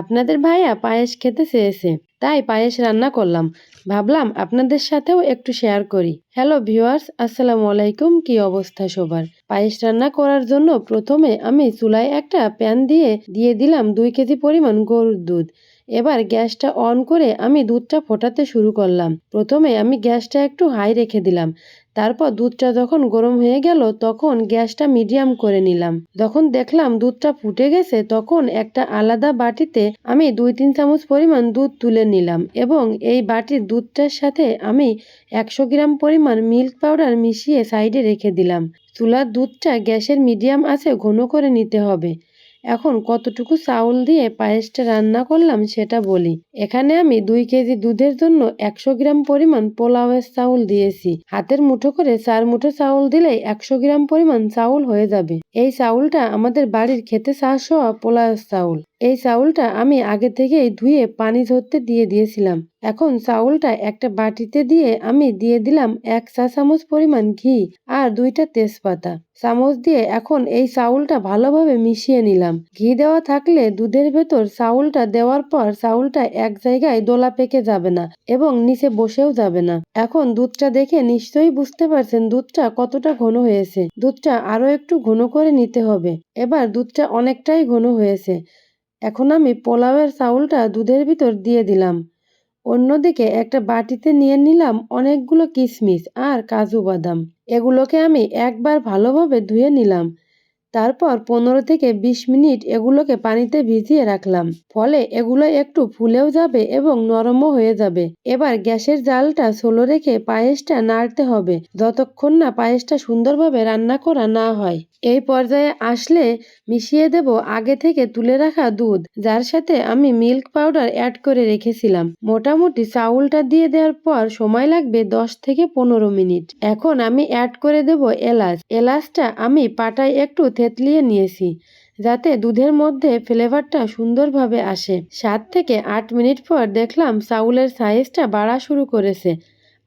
আপনাদের ভাইয়া পায়েস খেতে চেয়েছে, তাই পায়েস রান্না করলাম। ভাবলাম আপনাদের সাথেও একটু শেয়ার করি। হ্যালো ভিউয়ার্স আসসালামু আলাইকুম, কি অবস্থা সবার? পায়েস রান্না করার জন্য প্রথমে আমি চুলায় একটা প্যান দিয়ে দিয়ে দিলাম দুই কেজি পরিমাণ গরুর দুধ। এবার গ্যাসটা অন করে আমি দুধটা ফোটাতে শুরু করলাম। প্রথমে আমি গ্যাসটা একটু হাই রেখে দিলাম। তারপর দুধটা যখন গরম হয়ে গেল, তখন গ্যাসটা মিডিয়াম করে নিলাম। যখন দেখলাম দুধটা ফুটে গেছে, তখন একটা আলাদা বাটিতে আমি দুই তিন চামচ পরিমাণ দুধ তুলে নিলাম এবং এই বাটির দুধটার সাথে আমি একশো গ্রাম পরিমাণ মিল্ক পাউডার মিশিয়ে সাইডে রেখে দিলাম। চুলার দুধটা গ্যাসের মিডিয়াম আছে, ঘন করে নিতে হবে। এখন কতটুকু চাউল দিয়ে পায়েসটা রান্না করলাম সেটা বলি। এখানে আমি দুই কেজি দুধের জন্য একশো গ্রাম পরিমাণ পোলাওয়ের চাউল দিয়েছি। হাতের মুঠো করে চার মুঠো চাউল দিলেই একশো গ্রাম পরিমাণ চাউল হয়ে যাবে। এই চাউলটা আমাদের বাড়ির খেতে চাষ হওয়া পোলাওয়ের চাউল। এই চাউলটা আমি আগে থেকেই ধুয়ে পানি ঝরতে দিয়ে দিয়েছিলাম। এখন চাউলটা একটা বাটিতে দিয়ে আমি দিয়ে দিলাম এক চা চামচ পরিমাণ ঘি আর দুইটা তেজপাতা। চামচ দিয়ে এখন এই চাউলটা ভালোভাবে মিশিয়ে নিলাম। ঘি দেওয়া থাকলে দুধের ভেতর চাউলটা দেওয়ার পর চাউলটা এক জায়গায় দোলা পেকে যাবে না এবং নিচে বসেও যাবে না। এখন দুধটা দেখে নিশ্চয়ই বুঝতে পারছেন দুধটা কতটা ঘন হয়েছে। দুধটা আরও একটু ঘন করে নিতে হবে। এবার দুধটা অনেকটাই ঘন হয়েছে। এখন আমি পোলাওয়ের চাউলটা দুধের ভিতর দিয়ে দিলাম। অন্যদিকে একটা বাটিতে নিয়ে নিলাম অনেকগুলো কিশমিশ আর কাজু বাদাম। এগুলোকে আমি একবার ভালোভাবে ধুয়ে নিলাম। তারপর পনেরো থেকে বিশ মিনিট এগুলোকে পানিতে ভিজিয়ে রাখলাম। ফলে এগুলো একটু ফুলেও যাবে এবং নরমও হয়ে যাবে। এবার গ্যাসের জালটা সোলো রেখে পায়েসটা নাড়তে হবে, যতক্ষণ না পায়েসটা সুন্দরভাবে রান্না করা না হয়। এই পর্যায়ে আসলে মিশিয়ে দেব আগে থেকে তুলে রাখা দুধ, যার সাথে আমি মিল্ক পাউডার অ্যাড করে রেখেছিলাম। মোটামুটি চাউলটা দিয়ে দেওয়ার পর সময় লাগবে দশ থেকে পনেরো মিনিট। এখন আমি অ্যাড করে দেব এলাচ। এলাচটা আমি পাটায় একটু থেতলিয়ে নিয়েছি, যাতে দুধের মধ্যে ফ্লেভারটা সুন্দরভাবে আসে। সাত থেকে আট মিনিট পর দেখলাম চাউলের সাইজটা বাড়া শুরু করেছে,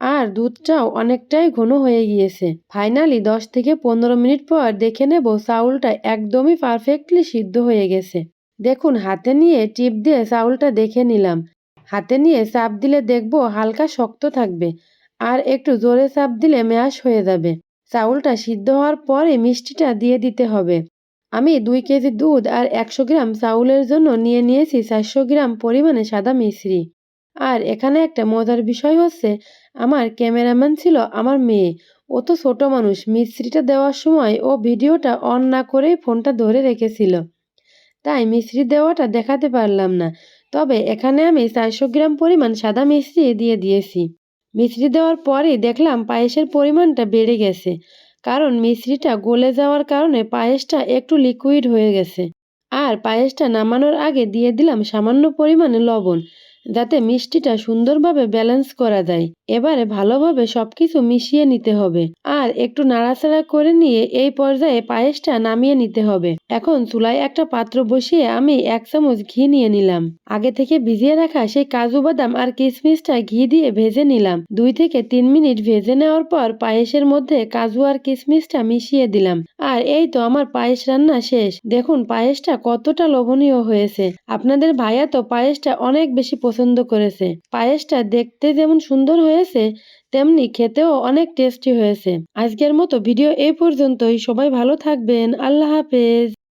আর দুধটাও অনেকটাই ঘন হয়ে গিয়েছে। ফাইনালি দশ থেকে পনেরো মিনিট পর দেখে নেব চাউলটা একদমই পারফেক্টলি সিদ্ধ হয়ে গেছে। দেখুন, হাতে নিয়ে টিপ দিয়ে চাউলটা দেখে নিলাম। হাতে নিয়ে চাপ দিলে দেখব হালকা শক্ত থাকবে, আর একটু জোরে চাপ দিলে ম্যাশ হয়ে যাবে। চাউলটা সিদ্ধ হওয়ার পরে মিষ্টিটা দিয়ে দিতে হবে। আমি দুই কেজি দুধ আর একশো গ্রাম চাউলের জন্য নিয়ে নিয়েছি চারশো গ্রাম পরিমাণে সাদা মিশ্রি আর এখানে একটা মজার বিষয় হচ্ছে, আমার ক্যামেরাম্যান ছিল আমার মেয়ে। ও তো ছোট মানুষ মিস্ত্রিটা দেওয়ার সময় ও ভিডিওটা অন না করেই ফোনটা ধরে রেখেছিল। তাই মিশ্রি দেওয়াটা দেখাতে পারলাম না। তবে এখানে আমি চারশো গ্রাম পরিমাণ সাদা মিশ্রি দিয়ে দিয়েছি। মিশ্রি দেওয়ার পরেই দেখলাম পায়েসের পরিমাণটা বেড়ে গেছে, কারণ মিশ্রিটা গলে যাওয়ার কারণে পায়েসটা একটু লিকুইড হয়ে গেছে। আর পায়েসটা নামানোর আগে দিয়ে দিলাম সামান্য পরিমাণে লবণ যাতে মিষ্টিটা সুন্দরভাবে ব্যালেন্স করা যায়। এবারে ভালোভাবে সবকিছু মিশিয়ে নিতে হবে। আর একটু নাড়াচাড়া করে নিয়ে এই পর্যায়ে পায়েসটা নামিয়ে নিতে হবে। এখন চুলায় একটা পাত্র বসিয়ে আমি এক চামচ ঘি নিয়ে নিলাম। আগে থেকে ভিজিয়ে রাখা সেই কাজু বাদাম আর কিশমিশটা ঘি দিয়ে ভেজে নিলাম। দুই থেকে তিন মিনিট ভেজে নেওয়ার পর পায়েসের মধ্যে কাজু আর কিশমিশটা মিশিয়ে দিলাম। আর এই তো আমার পায়েস রান্না শেষ। দেখুন, পায়েসটা কতটা লোভনীয় হয়েছে। আপনাদের ভাইয়া তো পায়েসটা অনেক বেশি পছন্দ করেছে। পায়েসটা দেখতে যেমন সুন্দর হয়েছে, তেমনি খেতেও অনেক টেস্টি হয়েছে। আজকের মতো ভিডিও এই পর্যন্তই। সবাই ভালো থাকবেন। আল্লাহ হাফেজ।